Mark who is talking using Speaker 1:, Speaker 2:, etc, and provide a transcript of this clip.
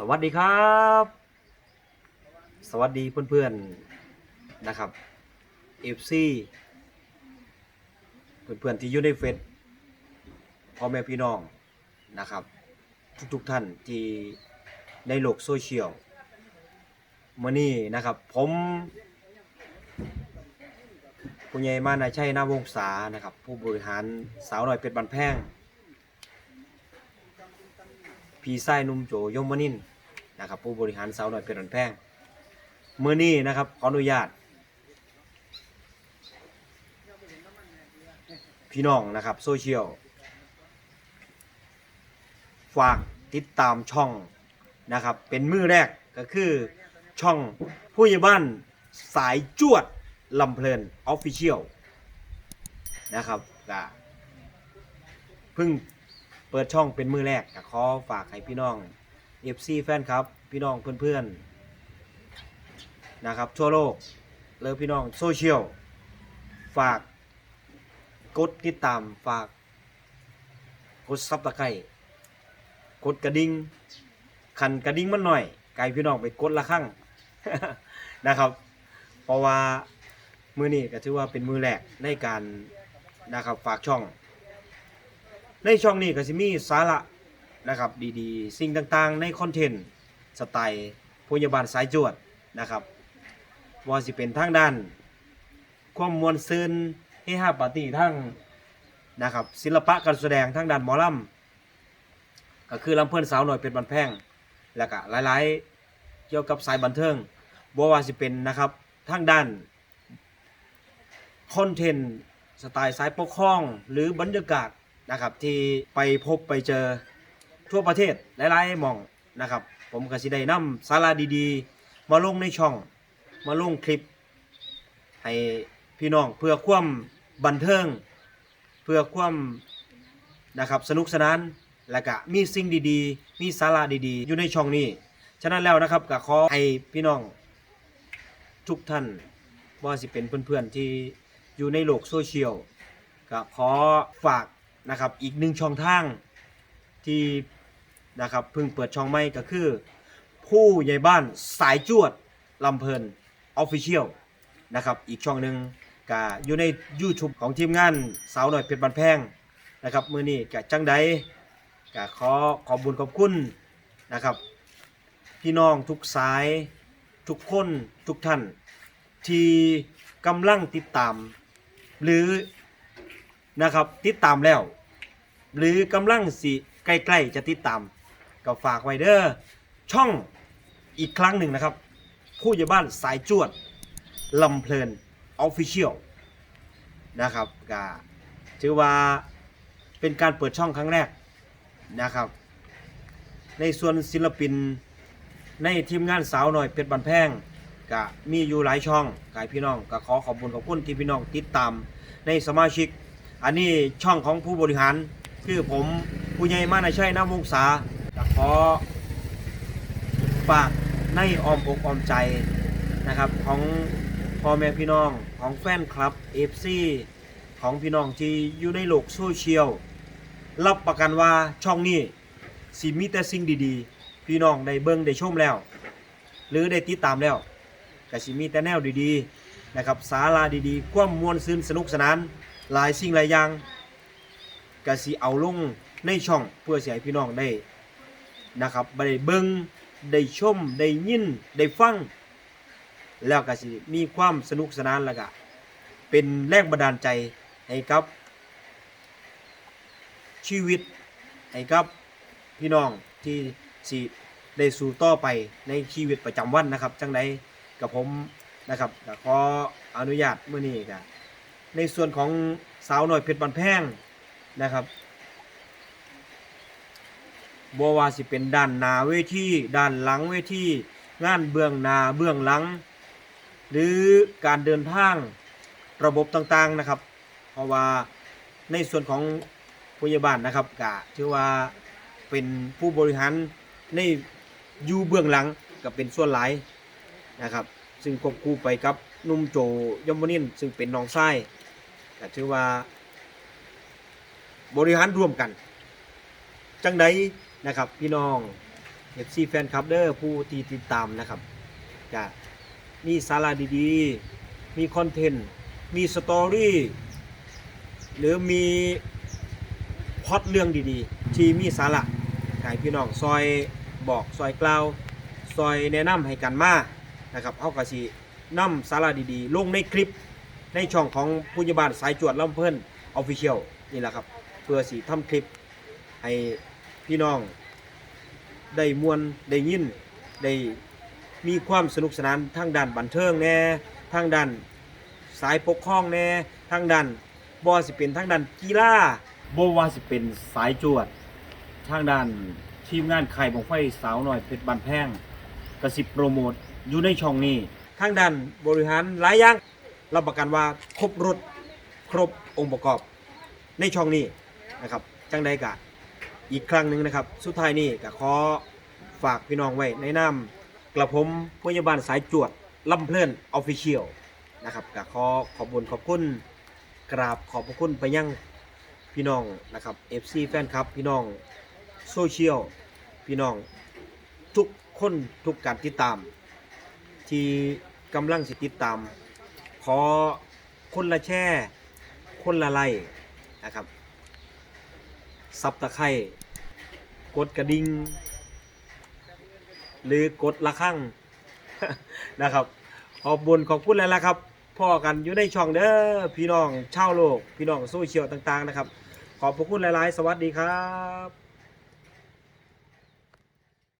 Speaker 1: สวัสดีครับ สวัสดีเพื่อนๆนะครับเอฟซีเพื่อนๆที่อยู่ในเฟซพ่อแม่พี่น้องนะครับ ทุกๆท่านที่ในโลกโซเชียลมื่อนี้นะครับผมผู้ใหญ่มานาชัยนาวงศานะครับ ผู้บริหารสาวหน่อยเป็ดบันแพง พี่ไส้นุ่มโจยมวนินนะครับผู้บริหารสาวหน่อยเพชรนแพงเมื่อนี้นะครับขออนุญาต พี่น้องนะครับโซเชียลฝากติดตามช่องนะครับ เป็นมือแรกก็คือช่องผู้ใหญ่บ้านสายจวดลำเพลินออฟฟิเชียลนะครับก็เพิ่ง ปิดช่องเป็นมือแรกก็ขอฝากให้พี่น้อง FC แฟนครับ พี่น้องเพื่อนๆนะครับทั่วโลกเลยพี่น้องโซเชียลฝากกดติดตามฝากกดซับตะไคร้กดกระดิ่งขันกระดิ่งมันหน่อยไกลพี่น้องไปกดละครั้งนะครับ เพราะว่ามือนี้ก็ถือว่าเป็นมือแรกในการนะครับฝากช่อง ในช่องนี้ก็จะมีสาระนะครับดีๆ สิ่งต่างๆ ในคอนเทนต์สไตล์พยาบาลสายจวดนะครับว่าสิเป็นทางด้าน ความมวลซืนเฮฮาปาร์ตี้ทั้งนะครับศิลปะการแสดงทั้งด้านหมอลำก็คือลำเพื่อนสาวหน่อยเป็นบันแพงแล้วก็หลายๆ เกี่ยวกับสายบันเทิงบ่ว่าสิเป็นนะครับทางด้านคอนเทนต์สไตล์สายปกครอง หรือบรรยากาศ นะครับที่ไปพบไปเจอทั่วประเทศหลายๆหม่องนะครับ ผมก็สิได้นำสาระดีๆ มาลงในช่อง มาลงคลิป ให้พี่น้องเพื่อความบันเทิง เพื่อความนะครับสนุกสนานและก็มีสิ่งดีๆ มีสาระดีๆ อยู่ในช่องนี้ ฉะนั้นแล้วนะครับก็ขอให้พี่น้องทุกท่านว่าสิเป็นเพื่อนๆที่อยู่ในโลกโซเชียลก็ขอฝาก นะครับอีกหนึ่งช่องทางที่นะครับเพิ่งเปิดช่องใหม่ก็คือ ผู้ใหญ่บ้านสายจวดลำเพลินออฟฟิเชียลนะครับอีกช่องหนึ่งก็อยู่ใน YouTube ของทีมงานสาวหน่อยเพชรบันแพงนะครับมือนี้ก็จังใดก็ขอขอบบุญขอบคุณนะครับ พี่น้องทุกสายทุกคนทุกท่าน ที่กำลังติดตาม หรือ นะครับ ติดตามแล้ว หรือกำลังสิใกล้ๆจะติดตามก็ฝากไว้เด้อช่องอีกครั้งหนึ่งนะครับ ผู้ใหญ่บ้านสายจวดลำเพลินออฟฟิเชียลนะครับก็ถือว่าเป็นการเปิดช่องครั้งแรกนะครับ ในส่วนศิลปินในทีมงานสาวหน่อยเพชรบันแพงก็มีอยู่หลายช่องกายพี่น้องก็ขอขอบคุณขอบคุณที่พี่น้องติดตามในสมาชิก อันนี้ช่องของผู้บริหาร คือผมผู้ใหญ่มานชัยน้ำวงศาขอฝากในอ้อมอกอ้อมใจนะครับของพ่อแม่พี่น้องของแฟนคลับ FC ของพี่น้องที่อยู่ในโลกโซเชียลรับประกันว่าช่องนี้สิมีแต่สิ่งดีๆ พี่น้องได้เบิ่งได้ชมแล้ว หรือได้ติดตามแล้วก็สิมีแต่แนวดีๆนะครับสาระดีๆความมวลซื่นสนุกสนาน หลายสิ่งหลายอย่างก็สิเอาลงในช่องเพื่อสิให้พี่น้องได้นะครับได้เบิ่งได้ชมได้ยินได้ฟัง แล้วก็สิมีความสนุกสนานแล้วก็เป็นแรงบันดาลใจให้กับ ชีวิตให้กับพี่น้องที่สิได้สู่ต่อไปในชีวิตประจำวันนะครับ จังใดกับผมนะครับขออนุญาตเมื้อนี้ก็ ในส่วนของสาวหน่อยเพชรบันแพงนะครับบัวว่าสิเป็นด้านหน้าเวทีด้านหลังเวทีงานเบื้องหน้าเบื้องหลัง หรือการเดินทางระบบต่างๆนะครับ เพราะว่าในส่วนของผู้ใหญ่บ้านนะครับก็ถือว่าเป็นผู้บริหารในอยู่เบื้องหลังก็เป็นส่วนหลายนะครับ ซึ่งควบคู่ไปกับนุ่มโจยมนินซึ่งเป็นน้องชาย ก็ถือว่า บริหารร่วมกัน จังใดนะครับพี่น้อง FC แฟนคลับเด้อผู้ที่ติดตามนะครับจะมีสาระดีๆ มีคอนเทนต์ มีสตอรี่หรือมีพอตเรื่องดีๆ ที่มีสาระให้พี่น้องซอยบอกซอยกล่าวซอยแนะนำให้กันมานะครับเอากระสีนำสาระดีๆ ลงในคลิป ในช่องของผู้ยบาลสายจวดลำเพิ่นออฟฟิเชียลนี่แหละครับ เพื่อสีทำคลิปให้พี่น้อง ได้มวนได้ยินได้มีความสนุกสนานทางด้านบันเทิงแน่ทางด้านสายปกครองแน่ทางด้านบ่สิเป็นทางด้านกีฬาบ่ว่าสิเป็นสายจวด ทางด้านทีมงานไข่บงไฟสาวหน่อยเพชรบันแพงกระสิบโปรโมทอยู่ในช่องนี้ ทางด้านบริหารหลายอย่าง รับประกันว่าครบรถครบองค์ประกอบในช่องนี้นะครับจังใดกะอีกครั้งหนึ่งนะครับ สุดท้ายนี้ก็ขอฝากพี่น้องไว้ในนามกระผมพยาบาลสายจวดลำเพลินออฟฟิเชียลนะครับก็ขอขอบคุญขอบคุณกราบขอบพระคุณไปยังพี่น้องนะครับ FC แฟนคลับ พี่น้องโซเชียลพี่น้องทุกคนทุกการติดตาม ที่กำลังสิติดตาม ขอคนละแช่ คนละไลค์นะครับซับตะไคร่กดกระดิ่งหรือกดละข้างนะครับ ขอบบุญขอบคุณแล้วละครับพ่อกันอยู่ในช่องเด้อพี่น้องชาวโลก พี่น้องโซเชียลต่างๆนะครับ ขอบพระคุณหลาย ๆ สวัสดีครับ